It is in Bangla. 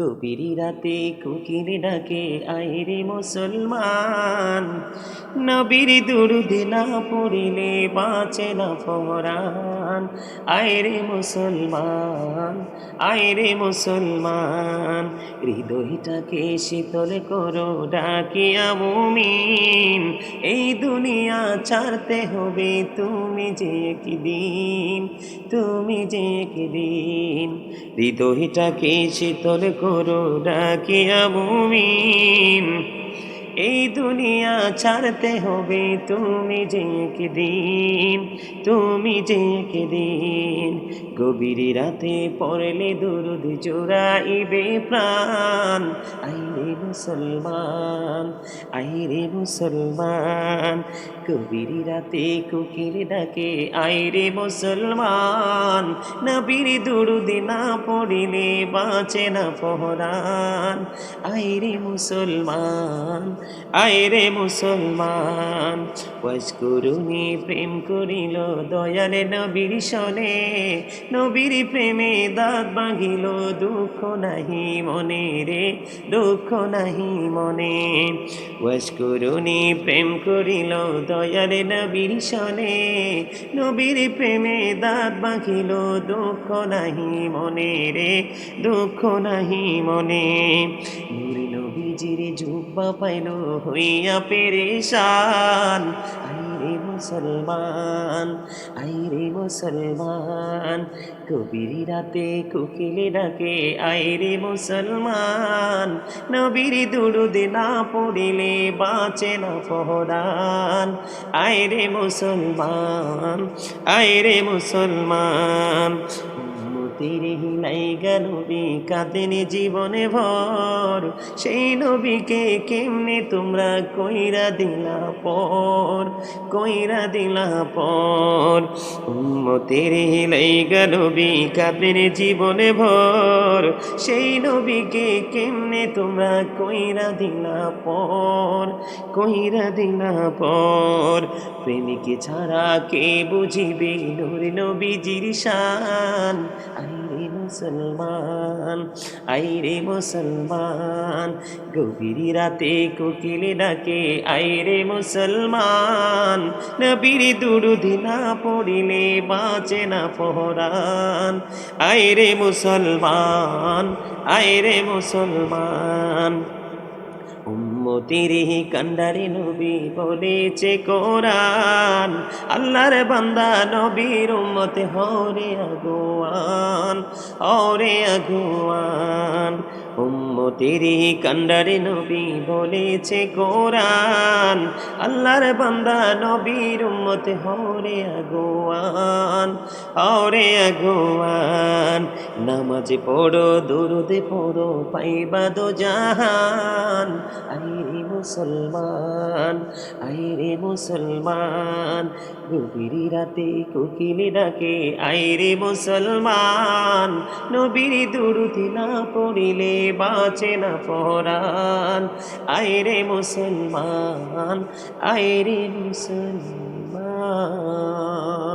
গভীর রাতে কুকির ডাকে আইরে মুসলমান, নবীর দুরুদে না পড়িলে বাঁচে না পরাণ আইরে মুসলমান আইরে মুসলমান, হৃদয়টাকে শীতল করো ডাকিয়া মুমিন এই দুনিয়া ছাড়তে হবে তুমি যে একদিন, তুমি যে একদিন। হৃদয়টাকে শীতল করো ডাকিয়া ভূমি এই দুনিয়া ছাড়তে হবে তুমি যে দিন তুমি যে দিন গভীর রাতে পড়লে দুরুদ জোড়াইবে প্রাণ আইরে মুসলমান আইরে মুসলমান, গভীর রাতে কুকির ডাকে, আইরে মুসলমান, নবীর দুরুদ না পড়িলে বাঁচে না পহরান আইরে মুসলমান আইরে মুসলমান ওয়াজকুরুনি প্রেম করিল দয়ালে নবীর সনে নবীর প্রেমে দাঁত ভাঙিল, দুঃখ নাহি মনে রে, দুঃখ নাহি মনে। ওয়াজকুরুনি প্রেম করিল, দয়ারে নবীর সনে নবীর প্রেমে দাঁত বাঁকিল দুঃখ নাহি মনে রে, দুঃখ নাহি মনে। নুরি নবীজির জুব্বা পাইল, হইয়া পেরেশান। আইরে মুসলমান আইরে মুসলমান। কবির রাতে কোকিলে ডাকে, আইরে মুসলমান। নবীর দুরুদে না পড়িলে বাঁচে না ফহরান। আইরে মুসলমান আইরে মুসলমান। উম্মতির হিলাই নবী, কাঁদেন জীবনে ভর। সেই নবীকে কেমনে তোমরা কইরা দিলা পর, কইরা দিলা পর? উম্মতির হিলাই নবী, কাঁদেন জীবনে ভর। সেই নবীকে কেমনে তোমরা কইরা দিলা পর, কইরা দিলা পর? প্রেমিকে ছাড়া কে বুঝিবে? নূর নবীজির শান। আইরে মুসলমান আইরে মুসলমান, গভীর রাতে কোকিলে ডাকে, আইরে মুসলমান, নবীর দুরু না পড়িলে বাঁচে না পহরান আইরে মুসলমান আইরে মুসলমান উম্মতির কান্ডারে নবী বলেছে কোরআন। আল্লাহর বান্দা নবীর উম্মতে হরে আগুয়ান হরে আগুয়ান। উম্মতির কান্ডারে নবী বলেছে কোরআন। আল্লাহর বান্দা নবীর উম্মতে হরে আগুয়ান হরে আগুয়ান। নামাজে পড়ো, দুরুদে পড়ো, পাইবা দো জাহান। আইরে মুসলমান আইরে মুসলমান গভীর রাতে কোকিলে ডাকে, আইরে মুসলমান। নবীর দুরুদি না পড়িলে বাঁচে না পরাণ। আইরে মুসলমান আইরে মুসলমান।